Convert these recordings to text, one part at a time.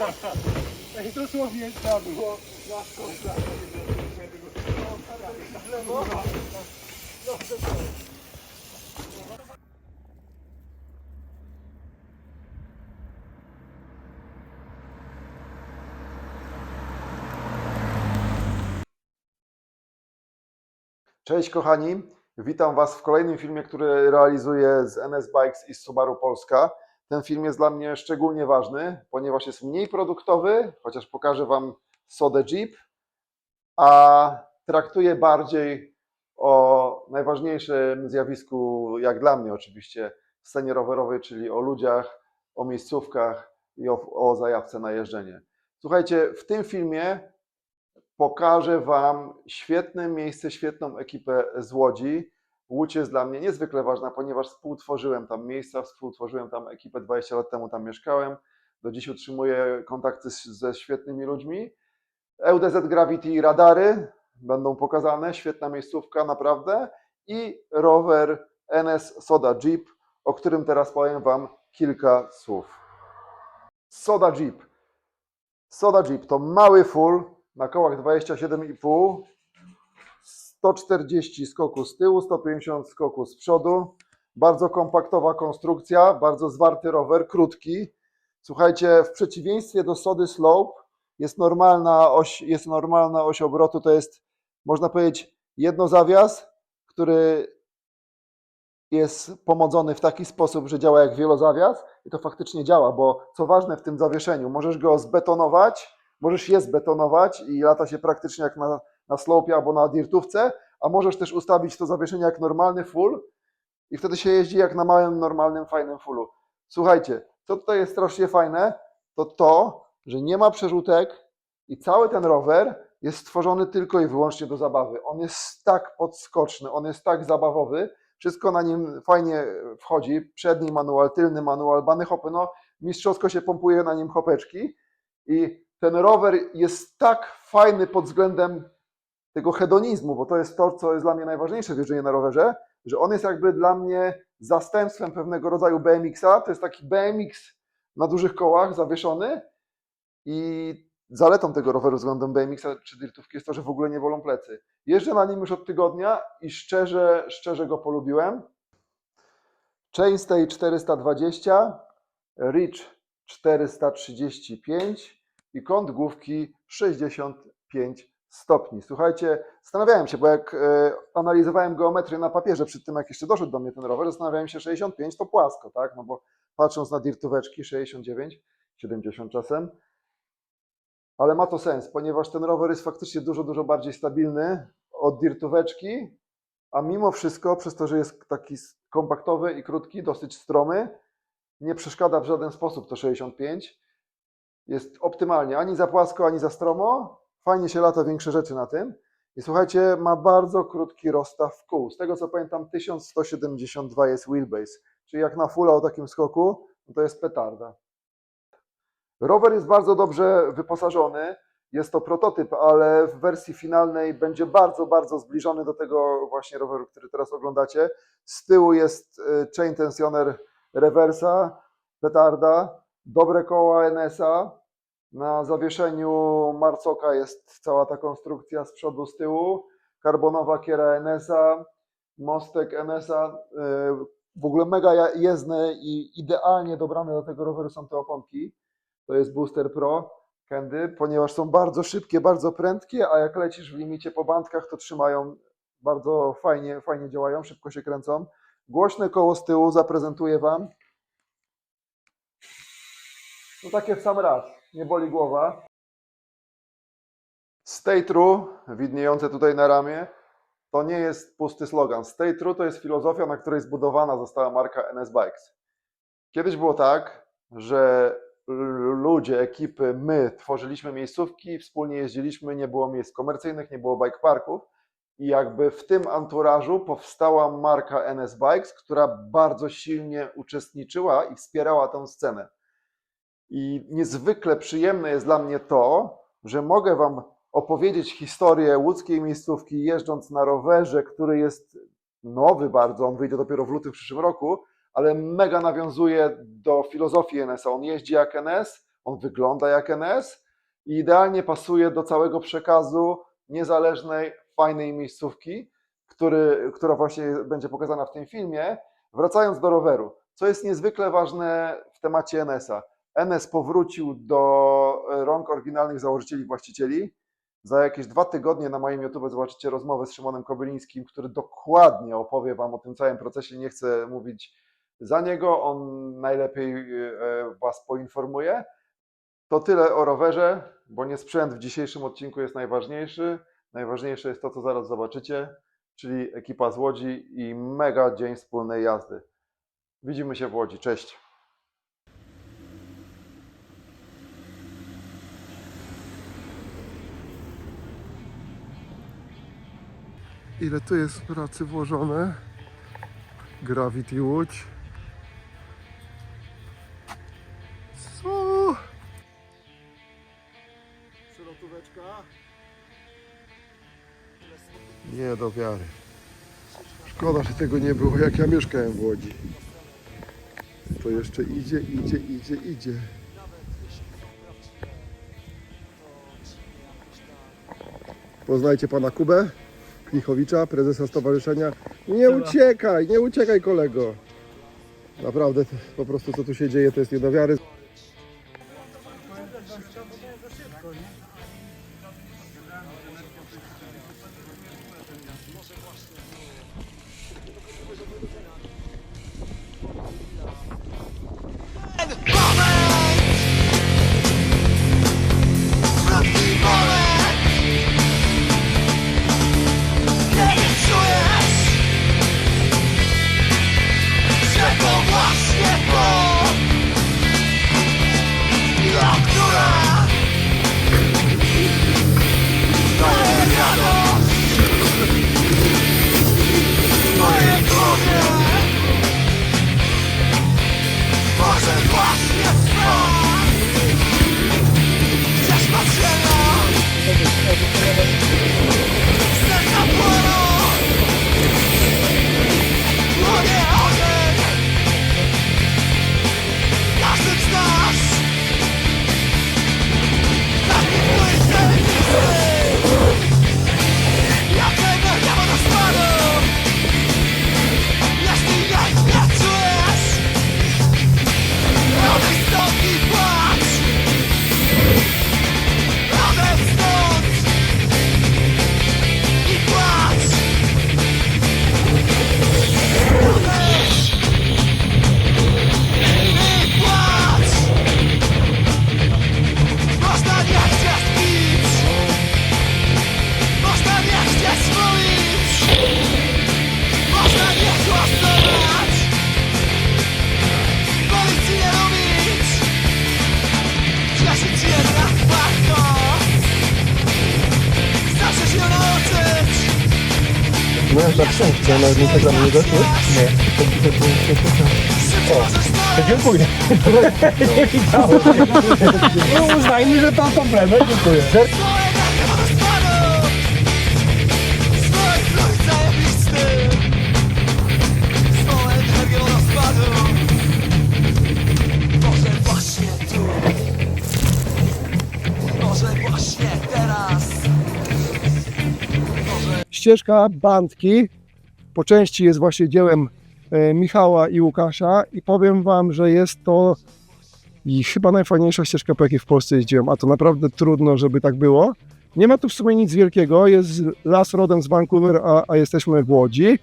Ej, dosłownie tam było Cześć kochani, witam Was w kolejnym filmie, który realizuję z NS Bikes i Subaru Polska. Ten film jest dla mnie szczególnie ważny, ponieważ jest mniej produktowy, chociaż pokażę Wam Sodę Jeep, a traktuje bardziej o najważniejszym zjawisku, jak dla mnie oczywiście, w scenie rowerowej, czyli o ludziach, o miejscówkach i o, o zajawce na jeżdżenie. Słuchajcie, w tym filmie pokażę Wam świetne miejsce, świetną ekipę z Łodzi. Łódź jest dla mnie niezwykle ważna, ponieważ współtworzyłem tam miejsca, współtworzyłem tam ekipę 20 lat temu, tam mieszkałem. Do dziś utrzymuję kontakty z, ze świetnymi ludźmi. EUDZ Gravity radary będą pokazane, świetna miejscówka naprawdę. I rower NS Soda Jeep, o którym teraz powiem Wam kilka słów. Soda Jeep. Soda Jeep to mały full na kołach 27,5, 140 skoku z tyłu, 150 skoku z przodu. Bardzo kompaktowa konstrukcja, bardzo zwarty rower, krótki. Słuchajcie, w przeciwieństwie do Sody Slope jest normalna oś, jest normalna oś obrotu, to jest można powiedzieć jednozawias, który jest pomodzony w taki sposób, że działa jak wielozawias i to faktycznie działa, bo co ważne w tym zawieszeniu, możesz go zbetonować, możesz je zbetonować i lata się praktycznie jak na, na slopie albo na dirtówce, a możesz też ustawić to zawieszenie jak normalny full i wtedy się jeździ jak na małym, normalnym, fajnym fullu. Słuchajcie, co tutaj jest strasznie fajne, to to, że nie ma przerzutek i cały ten rower jest stworzony tylko i wyłącznie do zabawy. On jest tak podskoczny, on jest tak zabawowy, wszystko na nim fajnie wchodzi, przedni manual, tylny manual, bany hopy, no mistrzowsko się pompuje na nim hopeczki i ten rower jest tak fajny pod względem tego hedonizmu, bo to jest to, co jest dla mnie najważniejsze w jeżdżeniu na rowerze, że on jest jakby dla mnie zastępstwem pewnego rodzaju BMX-a. To jest taki BMX na dużych kołach zawieszony i zaletą tego roweru względem BMX-a czy dirtówki jest to, że w ogóle nie wolą plecy. Jeżdżę na nim już od tygodnia i szczerze, szczerze go polubiłem. Chainstay 420, Reach 435 i kąt główki 65 stopni. Słuchajcie, zastanawiałem się, bo jak e, analizowałem geometrię na papierze przed tym, jak jeszcze doszedł do mnie ten rower, zastanawiałem się 65 to płasko, tak? No bo patrząc na dirtóweczki 69, 70 czasem, ale ma to sens, ponieważ ten rower jest faktycznie dużo, dużo bardziej stabilny od dirtóweczki, a mimo wszystko, przez to, że jest taki kompaktowy i krótki, dosyć stromy, nie przeszkadza w żaden sposób to 65. Jest optymalnie, ani za płasko, ani za stromo. Fajnie się lata większe rzeczy na tym. I słuchajcie, ma bardzo krótki rozstaw kół. Z tego co pamiętam, 1172 jest wheelbase, czyli jak na fulla o takim skoku, no to jest petarda. Rower jest bardzo dobrze wyposażony. Jest to prototyp, ale w wersji finalnej będzie bardzo, bardzo zbliżony do tego właśnie roweru, który teraz oglądacie. Z tyłu jest y, chain tensioner rewersa, petarda, dobre koła NS-a. Na zawieszeniu marcoka jest cała ta konstrukcja z przodu, z tyłu. Karbonowa kiera NS-a, mostek NS-a. y, W ogóle mega jezdne i idealnie dobrane do tego roweru są te oponki. To jest Booster Pro Candy, ponieważ są bardzo szybkie, bardzo prędkie, a jak lecisz w limicie po bandkach, to trzymają bardzo fajnie, fajnie działają, szybko się kręcą. Głośne koło z tyłu zaprezentuję Wam. No takie w sam raz, nie boli głowa. Stay true, widniejące tutaj na ramię, to nie jest pusty slogan. Stay true to jest filozofia, na której zbudowana została marka NS Bikes. Kiedyś było tak, że ludzie, ekipy, my tworzyliśmy miejscówki, wspólnie jeździliśmy, nie było miejsc komercyjnych, nie było bike parków i jakby w tym anturażu powstała marka NS Bikes, która bardzo silnie uczestniczyła i wspierała tę scenę. I niezwykle przyjemne jest dla mnie to, że mogę Wam opowiedzieć historię łódzkiej miejscówki jeżdżąc na rowerze, który jest nowy bardzo, on wyjdzie dopiero w lutym w przyszłym roku, ale mega nawiązuje do filozofii NS-a. On jeździ jak NS, On wygląda jak NS i idealnie pasuje do całego przekazu niezależnej, fajnej miejscówki, który, która właśnie będzie pokazana w tym filmie. Wracając do roweru, co jest niezwykle ważne w temacie NS-a. NS powrócił do rąk oryginalnych założycieli, właścicieli. Za jakieś dwa tygodnie na moim YouTube zobaczycie rozmowę z Szymonem Kobylińskim, który dokładnie opowie Wam o tym całym procesie. Nie chcę mówić za niego, on najlepiej e, Was poinformuje. To tyle o rowerze, bo nie sprzęt w dzisiejszym odcinku jest najważniejszy. Najważniejsze jest to, co zaraz zobaczycie, czyli ekipa z Łodzi i mega dzień wspólnej jazdy. Widzimy się w Łodzi. Cześć. Ile tu jest pracy włożone? Gravity Łódź. Co? Przelotóweczka. Nie do wiary. Szkoda, że tego nie było jak ja mieszkałem w Łodzi. To jeszcze idzie, idzie, idzie, idzie. Poznajcie pana Kubę Klichowicza, prezesa stowarzyszenia. Nie uciekaj, nie uciekaj kolego. Naprawdę po prostu co tu się dzieje to jest nie chcę, na Instagramie nie doszło? Nie. O, Dziękuję. No uznajmy, że to komplement. Dziękuję. Ścieżka bandki po części jest właśnie dziełem e, Michała i Łukasza i powiem Wam, że jest to i chyba najfajniejsza ścieżka, po jakiej w Polsce jeździłem, a to naprawdę trudno, żeby tak było. Nie ma tu w sumie nic wielkiego, jest las rodem z Vancouver, a, a jesteśmy w Łodzi,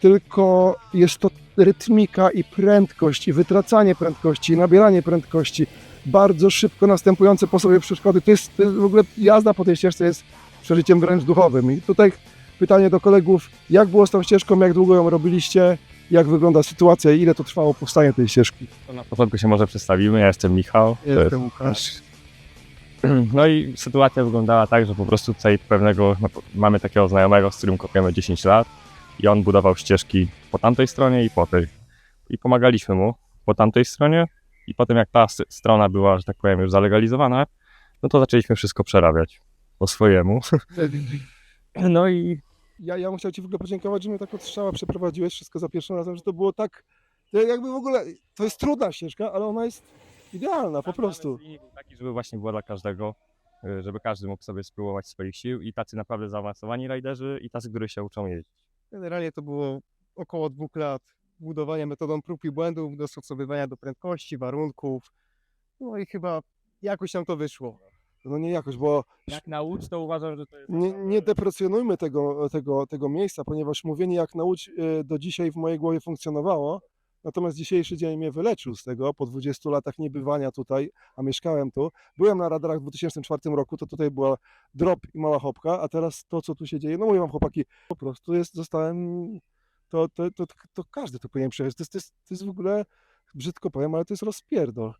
tylko jest to rytmika i prędkość, i wytracanie prędkości, i nabieranie prędkości, bardzo szybko następujące po sobie przeszkody. To jest, to jest w ogóle jazda po tej ścieżce jest przeżyciem wręcz duchowym. I tutaj pytanie do kolegów, jak było z tą ścieżką, jak długo ją robiliście, jak wygląda sytuacja i ile to trwało powstanie tej ścieżki? To na początku się może przedstawimy. Ja jestem Michał. Jest- Jestem Łukasz. No i sytuacja wyglądała tak, że po prostu tutaj pewnego no, mamy takiego znajomego, z którym kopiemy 10 lat i on budował ścieżki po tamtej stronie i po tej. I pomagaliśmy mu po tamtej stronie i potem jak ta strona była, że tak powiem, już zalegalizowana, no to zaczęliśmy wszystko przerabiać po swojemu. No i Ja, ja bym chciał Ci w ogóle podziękować, że mnie tak od strzała przeprowadziłeś wszystko za pierwszym razem, że to było tak, to jakby w ogóle, to jest trudna ścieżka, ale ona jest idealna, po prostu. Zamysł linii był taki, żeby właśnie była dla każdego, y, żeby każdy mógł sobie spróbować swoich sił i tacy naprawdę zaawansowani rajderzy i tacy, którzy się uczą jeździć. Generalnie to było około dwóch lat budowania metodą prób i błędów, dostosowywania do prędkości, warunków. No i chyba jakoś nam to wyszło. No nie jakoś, bo Jak naucz, to uważam, że to jest... nie, nie deprecjonujmy tego, tego, tego miejsca, ponieważ mówienie jak naucz y, do dzisiaj w mojej głowie funkcjonowało. Natomiast dzisiejszy dzień mnie wyleczył z tego po 20 latach niebywania tutaj, a mieszkałem tu. Byłem na radarach w 2004 roku, to tutaj była drop i mała hopka, a teraz to, co tu się dzieje, no mówię wam chłopaki, po prostu jest, zostałem, to, to, to, to każdy to powinien przejść. To jest, to, jest, to jest w ogóle, brzydko powiem, ale to jest rozpierdol.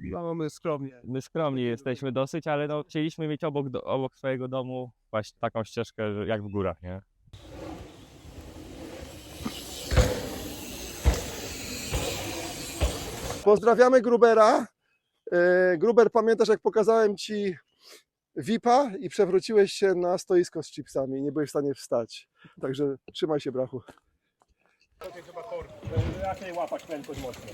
No, my skromnie. My skromni jesteśmy dosyć, ale no, chcieliśmy mieć obok, do, obok swojego domu właśnie taką ścieżkę, że jak w górach, nie? Pozdrawiamy Grubera. E, Gruber, pamiętasz jak pokazałem Ci VIP-a i przewróciłeś się na stoisko z chipsami i nie byłeś w stanie wstać. Także trzymaj się, brachu. Raczej łapać prędkość mocno.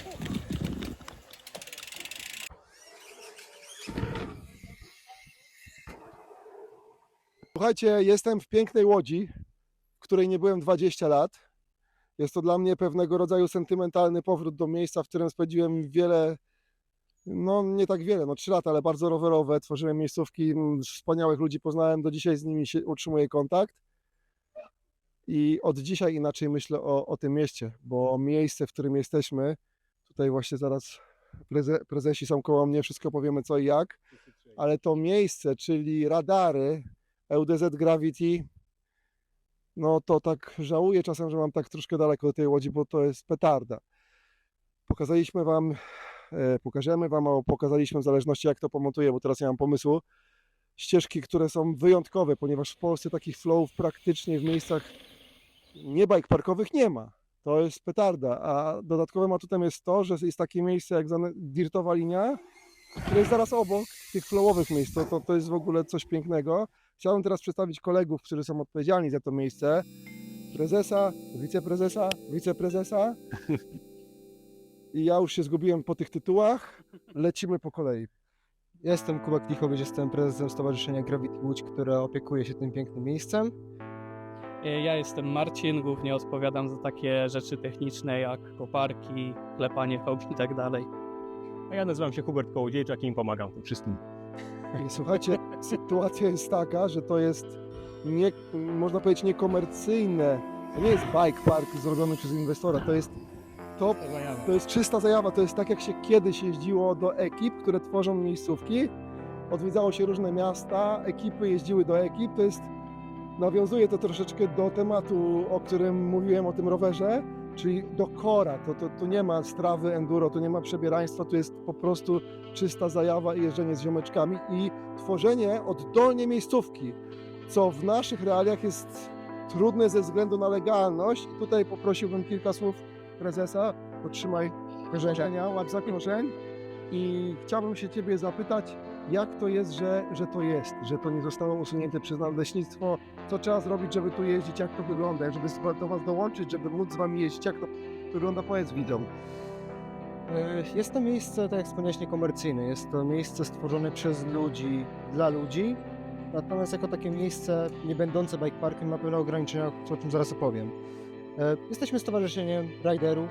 Słuchajcie, jestem w pięknej łodzi, w której nie byłem 20 lat. Jest to dla mnie pewnego rodzaju sentymentalny powrót do miejsca, w którym spędziłem wiele, no nie tak wiele, no 3 lata, ale bardzo rowerowe. Tworzyłem miejscówki, wspaniałych ludzi poznałem, do dzisiaj z nimi się utrzymuję kontakt. I od dzisiaj inaczej myślę o, o tym mieście, bo miejsce, w którym jesteśmy, tutaj właśnie zaraz preze, prezesi są koło mnie, wszystko powiemy co i jak, ale to miejsce, czyli radary, LDZ Gravity, no to tak żałuję czasem, że mam tak troszkę daleko do tej łodzi, bo to jest petarda. Pokazaliśmy Wam, e, pokażemy Wam, albo pokazaliśmy w zależności jak to pomontuje, bo teraz nie mam pomysłu, ścieżki, które są wyjątkowe, ponieważ w Polsce takich flowów praktycznie w miejscach nie bike parkowych nie ma. To jest petarda, a dodatkowym atutem jest to, że jest takie miejsce jak dirtowa linia, które jest zaraz obok tych flowowych miejsc. To, to, to jest w ogóle coś pięknego. Chciałbym teraz przedstawić kolegów, którzy są odpowiedzialni za to miejsce. Prezesa, wiceprezesa, wiceprezesa. I ja już się zgubiłem po tych tytułach. Lecimy po kolei. Jestem Kuba Klichowicz, jestem prezesem Stowarzyszenia Gravity Łódź, które opiekuje się tym pięknym miejscem. Ja jestem Marcin, głównie odpowiadam za takie rzeczy techniczne jak koparki, klepanie fałki i tak dalej. A ja nazywam się Hubert Kołodziejczak i im pomagam tym wszystkim. Słuchajcie, sytuacja jest taka, że to jest, nie, można powiedzieć, niekomercyjne. To nie jest bike park zrobiony przez inwestora, to jest to, to jest czysta zajawa. To jest tak, jak się kiedyś jeździło do ekip, które tworzą miejscówki. Odwiedzało się różne miasta, ekipy jeździły do ekip. To jest, nawiązuje to troszeczkę do tematu, o którym mówiłem, o tym rowerze, czyli do kora. To, to, tu nie ma strawy enduro, tu nie ma przebieraństwa, tu jest po prostu czysta zajawa i jeżdżenie z ziomeczkami i tworzenie oddolnie miejscówki, co w naszych realiach jest trudne ze względu na legalność. Tutaj poprosiłbym kilka słów prezesa, otrzymaj korzenia, łap za korzeń i chciałbym się Ciebie zapytać, jak to jest, że, że to jest, że to nie zostało usunięte przez nadleśnictwo, co trzeba zrobić, żeby tu jeździć, jak to wygląda, żeby do Was dołączyć, żeby móc z Wami jeździć, jak to wygląda, powiedz widzom. E, Jest to miejsce, tak jak wspomniałeś, niekomercyjne. Jest to miejsce stworzone przez ludzi, dla ludzi. Natomiast jako takie miejsce nie będące bike parkiem ma pewne ograniczenia, o czym zaraz opowiem. E, Jesteśmy stowarzyszeniem riderów,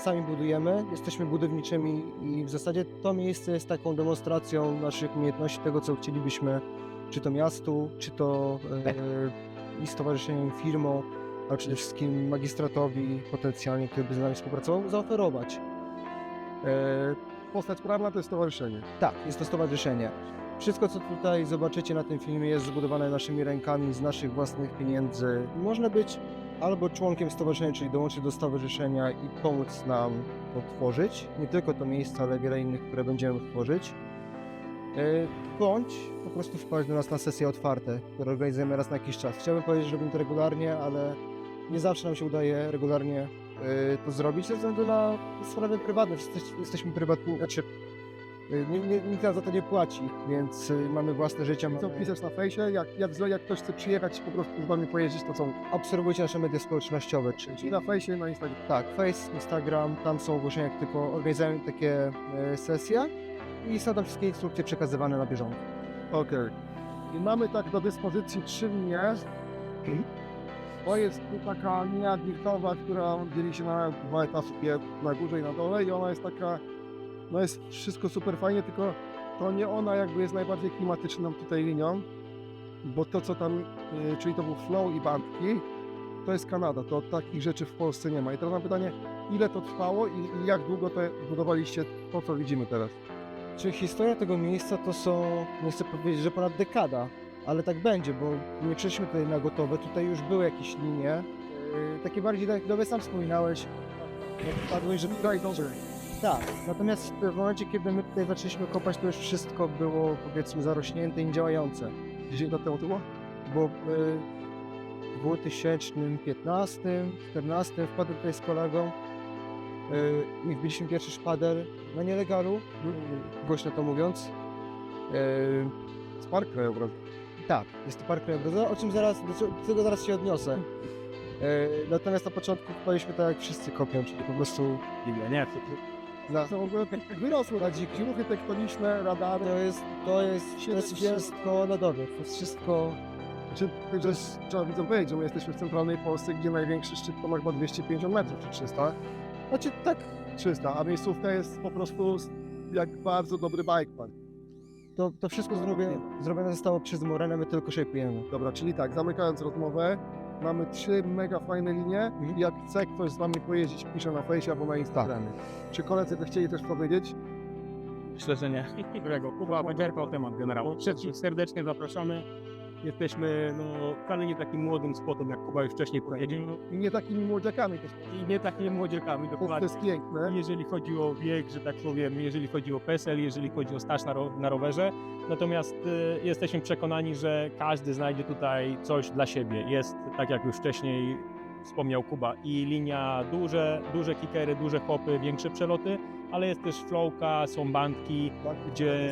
sami budujemy, jesteśmy budowniczymi i w zasadzie to miejsce jest taką demonstracją naszych umiejętności, tego co chcielibyśmy, czy to miastu, czy to e, i stowarzyszeniem, firmą, a przede wszystkim magistratowi potencjalnie, który by z nami współpracował, zaoferować. E, Postać prawna to jest stowarzyszenie. tak, jest to stowarzyszenie. Wszystko, co tutaj zobaczycie na tym filmie, jest zbudowane naszymi rękami, z naszych własnych pieniędzy. Można być albo członkiem stowarzyszenia, czyli dołączyć do stowarzyszenia i pomóc nam to tworzyć. Nie tylko to miejsce, ale wiele innych, które będziemy tworzyć. E, Bądź po prostu wpaść do nas na sesje otwarte, które organizujemy raz na jakiś czas. Chciałbym powiedzieć, że robimy to regularnie, ale nie zawsze nam się udaje regularnie e, to zrobić ze względu na sprawy prywatne. Jesteś- Jesteśmy prywatni, znaczy Nie, nie, nikt nam za to nie płaci, więc y, mamy własne życie. Co Mamy... piszesz na fejsie? Jak, jak, jak ktoś chce przyjechać po prostu z wami pojeździć, to co? Obserwujcie nasze media społecznościowe, Czyli na fejsie, na Instagramie. tak, Face, Instagram, tam są ogłoszenia, jak tylko organizujemy takie e, sesje i są tam wszystkie instrukcje przekazywane na bieżąco. Okej. I mamy tak do dyspozycji trzy linie. To jest tu taka linia dirtowa, która dzieli się na dwa etapy, na górze i na dole i ona jest taka, no jest wszystko super fajnie, tylko to nie ona jakby jest najbardziej klimatyczną tutaj linią, bo to co tam, y, czyli to był flow i bandki, to jest Kanada, to takich rzeczy w Polsce nie ma. I teraz mam pytanie, ile to trwało i, jak długo to budowaliście to, co widzimy teraz? Czy historia tego miejsca to są, nie chcę powiedzieć, że ponad dekada, ale tak będzie, bo nie przyszliśmy tutaj na gotowe, tutaj już były jakieś linie, yy, takie bardziej, tak jak sam wspominałeś, jak padłeś, że tutaj dobrze. Tak, natomiast w momencie, kiedy my tutaj zaczęliśmy kopać, to już wszystko było powiedzmy zarośnięte i niedziałające, 10 lat temu to było? bo yy, w 2015, 2014 wpadłem tutaj z kolegą yy, i wbiliśmy pierwszy szpader na nielegalu, głośno to mówiąc. Z Park Krajobrazu. tak, jest to park krajobrazowy, o czym zaraz, do, tego zaraz się odniosę. E, natomiast na początku kopaliśmy tak jak wszyscy kopią, czyli po prostu Nie, na, W ogóle wyrosły na dziki, ruchy tektoniczne, radary. to jest, to jest, to jest wszystko lodowe, to jest wszystko, Czy, że trzeba widzom powiedzieć, że my jesteśmy w centralnej Polsce, gdzie największy szczyt to ma chyba 250 metrów, czy 300? znaczy tak, 300, a miejscówka jest po prostu jak bardzo dobry bike park. to, to wszystko zrobione, zrobione zostało przez Morenę, my tylko szejpujemy. Dobra, czyli tak, zamykając rozmowę, mamy trzy mega fajne linie i jak chce ktoś z wami pojeździć, pisze na fejsie albo na Instagramie. Czy koledzy by chcieli też powiedzieć? Myślę, że nie. Którego Kuba wyczerpał temat generału. Wszystkich serdecznie zapraszamy. Jesteśmy no, wcale nie takim młodym spotem, jak Kuba już wcześniej powiedział. I nie takimi młodziakami, to, I nie takimi młodziekami, to dokładnie. jest piękne. Jeżeli chodzi o wiek, że tak powiem, jeżeli chodzi o PESEL, jeżeli chodzi o staż na, ro na rowerze. Natomiast y, jesteśmy przekonani, że każdy znajdzie tutaj coś dla siebie. Jest, tak jak już wcześniej wspomniał Kuba, i linia duże, duże kickery, duże hopy, większe przeloty, ale jest też flowka, są bandki, Tak, gdzie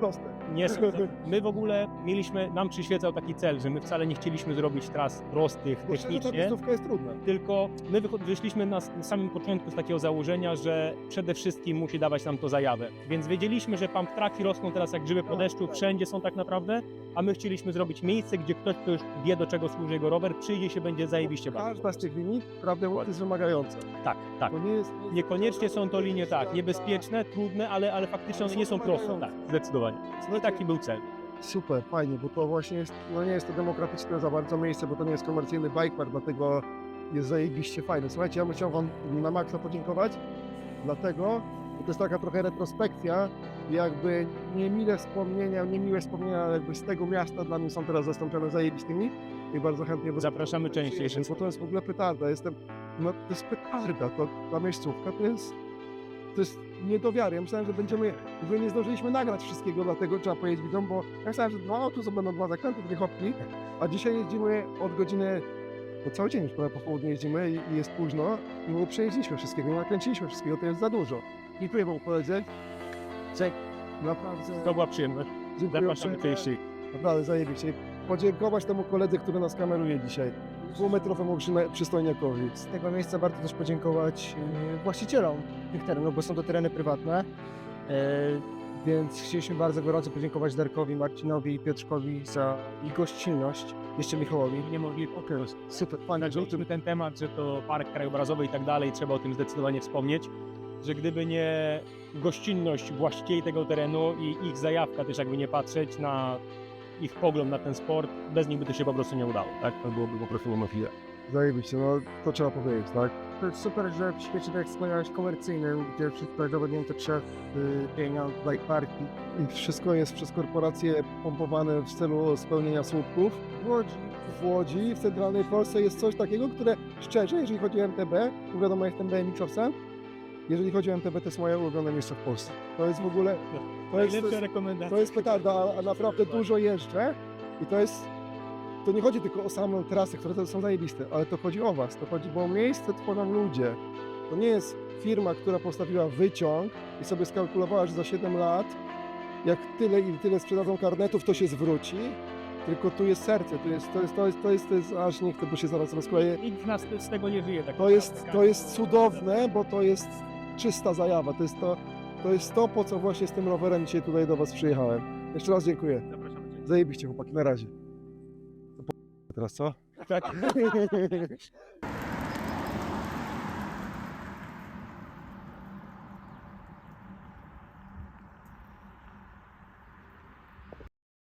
proste. Nie są, my w ogóle mieliśmy, nam przyświecał taki cel, że my wcale nie chcieliśmy zrobić tras prostych Bo szczerze, ta technicznie, jest trudna. tylko my wycho- wyszliśmy na, s- na samym początku z takiego założenia, że przede wszystkim musi dawać nam to zajawę. Więc wiedzieliśmy, że pump tracki rosną teraz jak grzyby po deszczu, wszędzie są tak naprawdę, a my chcieliśmy zrobić miejsce, gdzie ktoś, kto już wie do czego służy jego rower, przyjdzie i się będzie zajebiście bawił. Każda z tych linii, prawdę mówiąc, jest wymagająca. Tak, tak. Nie jest... Niekoniecznie są to linie tak, niebezpieczne, trudne, ale, ale faktycznie one nie są proste. Tak, zdecydowanie. No i taki był cel. Super, fajnie, bo to właśnie jest, no nie jest to demokratyczne za bardzo miejsce, bo to nie jest komercyjny bike park, dlatego jest zajebiście fajne. Słuchajcie, ja bym chciał Wam na maksa podziękować, dlatego, bo to jest taka trochę retrospekcja, jakby niemile wspomnienia, niemiłe wspomnienia jakby z tego miasta dla mnie są teraz zastąpione zajebistymi i bardzo chętnie Zapraszamy częściej. bo to jest w ogóle petarda, jestem, no to jest petarda, to ta miejscówka to jest, to jest nie do wiary. Ja myślałem, że będziemy, że nie zdążyliśmy nagrać wszystkiego, dlatego trzeba powiedzieć widzom, bo ja myślałem, że dwa tu będą dwa zakręty, dwie hopki, a dzisiaj jeździmy od godziny, no cały dzień już prawie po południu jeździmy i, i jest późno i nie przejeździliśmy wszystkiego, nie nakręciliśmy wszystkiego, to jest za dużo. Dziękuję Wam koledzy. Cześć. Naprawdę. To była przyjemność. Dziękuję Zapraszamy częściej. Naprawdę zajebiście. Podziękować temu koledze, który nas kameruje dzisiaj. Dwumetrowemu przystojniakowi. Z tego miejsca warto też podziękować e, właścicielom tych terenów, bo są to tereny prywatne. E, Więc chcieliśmy bardzo gorąco podziękować Darkowi, Marcinowi i Piotrkowi za ich gościnność. Jeszcze Michałowi. Nie mogli Okej, super, fajnie, że o tym Zaczęliśmy ten temat, że to park krajobrazowy i tak dalej, trzeba o tym zdecydowanie wspomnieć, że gdyby nie gościnność właścicieli tego terenu i ich zajawka też jakby nie patrzeć na ich pogląd na ten sport, bez nich by to się po prostu nie udało, tak? To byłoby po prostu umowne. zajebiście, no to trzeba powiedzieć, tak? To jest super, że w świecie, tak jak wspomniałeś, komercyjnym, gdzie wszystko jest zawodnięte przez y, pieniądz, bike parki, I wszystko jest przez korporacje pompowane w celu spełnienia słupków. W Łodzi, w Łodzi, w centralnej Polsce jest coś takiego, które szczerze, jeżeli chodzi o MTB, bo wiadomo, jestem BMX-owcem, jeżeli chodzi o MTB, to jest moje ulubione miejsce w Polsce. To jest w ogóle, to jest, rekomendacje. to jest petarda, a- a naprawdę dużo jeżdżę i to jest, to nie chodzi tylko o samą trasę, które to są zajebiste, ale to chodzi o was, to chodzi, bo miejsce tworzą ludzie. To nie jest firma, która postawiła wyciąg i sobie skalkulowała, że za 7 lat, jak tyle i tyle sprzedadzą karnetów, to się zwróci. Tylko tu jest serce, tu jest, to jest, to jest, to jest, to jest aż nie chcę, bo się zaraz rozkleję. Nikt z nas z tego nie żyje. Tak To jest, to jest cudowne, bo to jest czysta zajawa. To jest to, to jest to, po co właśnie z tym rowerem dzisiaj tutaj do Was przyjechałem. Jeszcze raz dziękuję. Zapraszamy. Zajebiście chłopaki, na razie. To po... Teraz co? Tak.